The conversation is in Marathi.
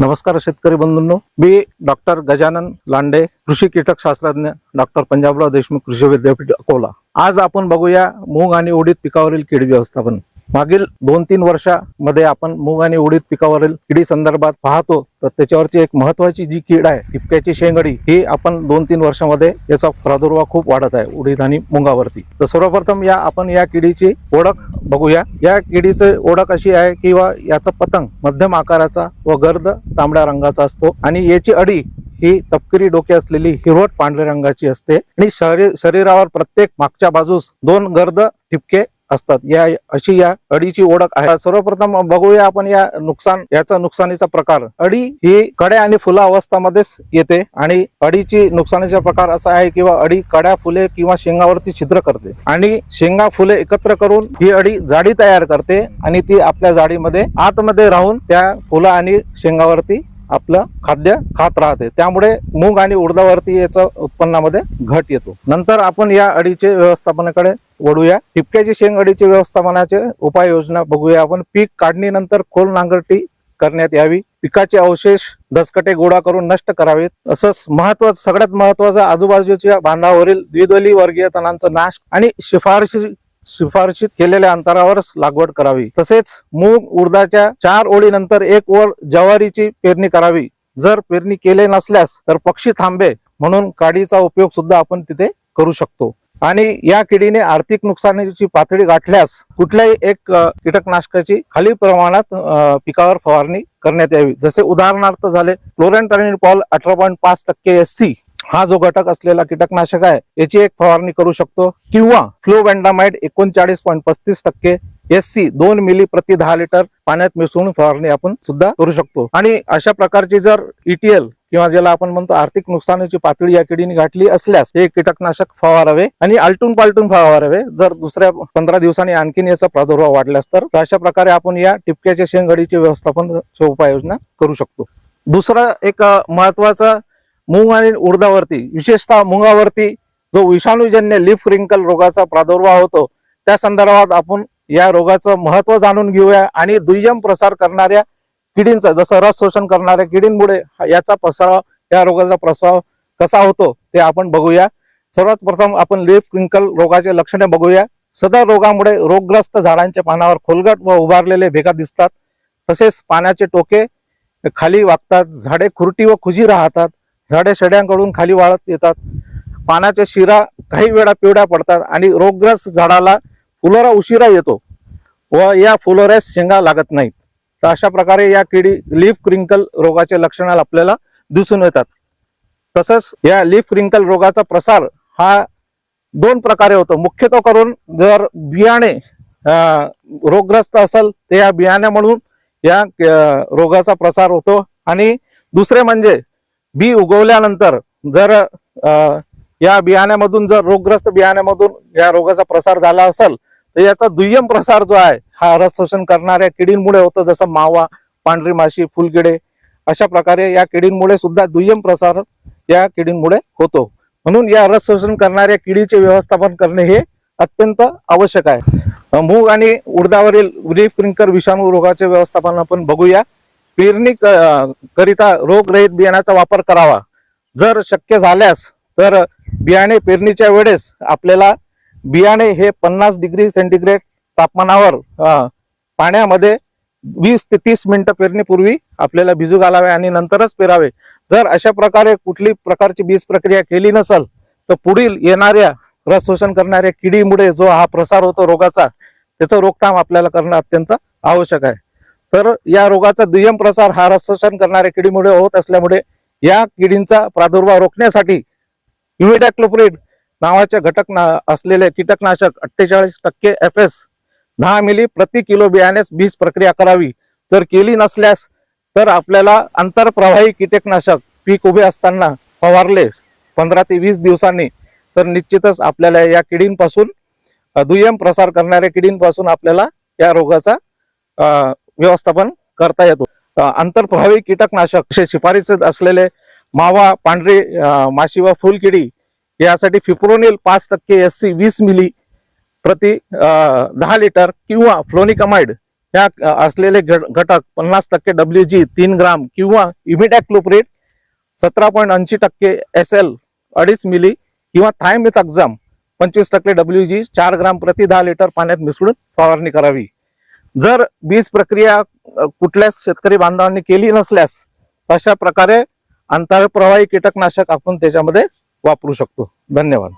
नमस्कार शेतकरी बंधूंनो. मी डॉक्टर गजानन लांडे कृषी कीटक शास्त्रज्ञ डॉक्टर पंजाबराव देशमुख कृषी विद्यापीठ अकोला. आज आपण बघूया मूग आणि उडीद पिकावरील कीड व्यवस्थापन. मागील दोन तीन वर्षामध्ये आपण मूग आणि उडीद पिकावरील किडी संदर्भात पाहतो तर त्याच्यावरची एक महत्वाची जी कीड आहे टिपक्याची शेंगडी ही आपण दोन तीन वर्षामध्ये याचा प्रादुर्भाव खूप वाढत आहे उडीद आणि मुंगावरती. तर सर्वप्रथम या आपण या किडीची ओळख बघूया. या किडीची ओळख अशी आहे किंवा याचा पतंग मध्यम आकाराचा व गर्द तांबड्या रंगाचा असतो आणि याची अडी ही तपकिरी डोके असलेली हिरवट पांढऱ्या रंगाची असते. आणि शरीर शरीरावर प्रत्येक मागच्या बाजूस दोन गर्द ठिपके असतात. या अशी या अडीची ओळख आहे. सर्वप्रथम बघूया आपण या नुकसान याचा नुकसानीचा प्रकार. अडी ही कड्या आणि फुला अवस्थामध्येच येते आणि अडीची नुकसानीचा प्रकार असा आहे किंवा अडी कड्या फुले किंवा शेंगावरती छिद्र करते आणि शेंगा फुले एकत्र करून ही अडी जाडी तयार करते आणि ती आपल्या जाडीमध्ये आतमध्ये राहून त्या फुलं आणि शेंगावरती आपलं खाद्य खात राहते. त्यामुळे मूग आणि उडदावरती याचा उत्पन्नामध्ये घट येतो. नंतर आपण या अडीचे व्यवस्थापनाकडे वळूया. ठिपक्याची शेंग अडीचे व्यवस्थापनाचे उपाययोजना बघूया आपण. पीक काढणीनंतर खोल नांगरटी करण्यात यावी. पिकाचे अवशेष दसकटे गोळा करून नष्ट करावेत. असंच महत्वाचं सगळ्यात महत्वाचं आजूबाजूच्या बांधावरील द्विदली वर्गीय तणांचा नाश आणि शिफारशी शिफारशीत केलेल्या अंतरावरच लागवड करावी. तसेच मूग उडदाच्या चार ओळीनंतर एक ओळ ज्वारीची पेरणी करावी. जर पेरणी केले नसल्यास तर पक्षी थांबे म्हणून काडीचा उपयोग सुद्धा आपण तिथे करू शकतो. आणि या किडीने आर्थिक नुकसानीची पातळी गाठल्यास कुठल्याही एक कीटकनाशकाची खाली प्रमाणात पिकावर फवारणी करण्यात यावी. जसे उदाहरणार्थ झाले क्लोरेंटॅनिपॉल अठरा पॉईंट पाच टक्के एस सी हा जो घटक असलेला कीटकनाशक आहे याची एक फवारणी करू शकतो. किंवा फ्लोबँडामाइड एकोणचाळीस पॉईंट पस्तीस टक्के एस सी दोन मिली प्रति दहा लिटर पाण्यात मिसळून फवारणी आपण सुद्धा करू शकतो. आणि अशा प्रकारची जर ईटीएल किंवा ज्याला आपण म्हणतो आर्थिक नुकसानीची पातळी या किडीने गाठली असल्यास हे कीटकनाशक फवारावे आणि आलटून पालटून फवारावे. जर दुसऱ्या पंधरा दिवसांनी आणखीन याचा प्रादुर्भाव वाढल्यास तर अशा प्रकारे आपण या टिपक्याच्या शेंगडीचे व्यवस्थापन उपाययोजना करू शकतो. दुसरा एक महत्त्वाचा मूग आणि उडदावरती विशेषतः मुंगावरती जो विषाणूजन्य लिफ रिंकल रोगाचा प्रादुर्भाव होतो त्या संदर्भात आपण या रोगाचं महत्त्व जाणून घेऊया आणि दुय्यम प्रसार करणाऱ्या किडींचा जसं रस शोषण करणाऱ्या किडींमुळे याचा पसराव या रोगाचा प्रसार कसा होतो ते आपण बघूया. सर्वात प्रथम आपण लिफ क्रिंकल रोगाचे लक्षणे बघूया. सदर रोगामुळे रोगग्रस्त झाडांच्या पानावर खोलगट व उभारलेले भेगा दिसतात. तसेच पाण्याचे टोके खाली वागतात झाडे खुरटी व खुजी राहतात. झाडे शेड्यांकडून खाली वाळत येतात. पानाच्या शिरा काही वेळा पिवळ्या पडतात आणि रोगग्रस्त झाडाला फुलोरा उशिरा येतो व या फुलोऱ्यास शेंगा लागत नाहीत. तर अशा प्रकारे या किडी लीफ क्रिंकल रोगाचे लक्षण आपल्याला दिसून येतात. तसंच या लीफ क्रिंकल रोगाचा प्रसार हा दोन प्रकारे होतो. मुख्यतः करून जर बियाणे रोगग्रस्त असेल तर या बियाण्यामधून या रोगाचा प्रसार होतो. आणि दुसरे म्हणजे बी उगवल्यानंतर जर या बियाण्यामधून जर रोगग्रस्त बियाण्यामधून या रोगाचा प्रसार झाला असेल तर याचा दुय्यम प्रसार जो आहे हा रस शोषण करणाऱ्या किडींमुळे होतो जसं मावा पांढरी माशी फुलकिडे अशा प्रकारे या किडींमुळे सुद्धा दुय्यम प्रसार या किडींमुळे होतो. म्हणून या रस शोषण करणाऱ्या किडीचे व्यवस्थापन करणे हे अत्यंत आवश्यक आहे. मूग आणि उडदावरील रिफ क्रिंकर विषाणू रोगाचे व्यवस्थापन आपण बघूया. पेरणी क- करिता रोगरहित बियाण्याचा वापर करावा. जर शक्य झाल्यास तर बियाणे पेरणीच्या वेळेस आपल्याला बियाणे हे पन्नास डिग्री सेंटीग्रेड तापमानावर पाण्यामध्ये वीस ते तीस मिनिटं पेरणीपूर्वी आपल्याला भिजू घालावे आणि नंतरच पेरावे. जर अशा प्रकारे कुठली प्रकारची बीज प्रक्रिया केली नसेल तर पुढील येणाऱ्या रस शोषण करणाऱ्या किडीमुळे जो हा प्रसार होतो रोगाचा त्याचं रोकथाम आपल्याला करणं अत्यंत आवश्यक आहे. तर या रोगाचा दुय्यम प्रसार हा रस करणाऱ्या किडीमुळे होत असल्यामुळे या किडींचा प्रादुर्भाव रोखण्यासाठी इमिडॅक्लोप्रिड नावाचे घटक ना- असलेले कीटकनाशक अठ्ठेचाळीस टक्के एफ एस दहा मिली प्रति किलो बियाण्यास बीज प्रक्रिया करावी. जर केली नसल्यास तर आपल्याला आंतरप्रवाही कीटकनाशक पीक उभे असताना फवारले पंधरा ते वीस दिवसांनी. तर निश्चितच आपल्याला या किडींपासून दुय्यम प्रसार करणाऱ्या किडींपासून आपल्याला या रोगाचा व्यवस्थापन करता येतो. आंतरप्रभावी कीटकनाशक असे शिफारस असलेले मावा पांढरी माशी व फुलकिडी यासाठी फिप्रोनिल पाच टक्के एस सी वीस मिली प्रति दहा लिटर किंवा फ्लोनिकमाइड या असलेले घटक पन्नास टक्के डब्ल्यू जी तीन ग्राम किंवा इमिडॅक्लोप्रेट सतरा पॉईंट ऐंशी टक्के एस एल अडीच मिली किंवा थायमिथ अक्झाम पंचवीस टक्के डब्ल्यू जी चार ग्राम प्रति दहा लिटर पाण्यात मिसळून फवारणी करावी. जर बीज प्रक्रिया कुठल्याच शेतकरी बांधवांनी केली नसल्यास अशा प्रकारे अंतरप्रवाही कीटकनाशक आपण त्याच्यामध्ये वापरू शकतो. धन्यवाद.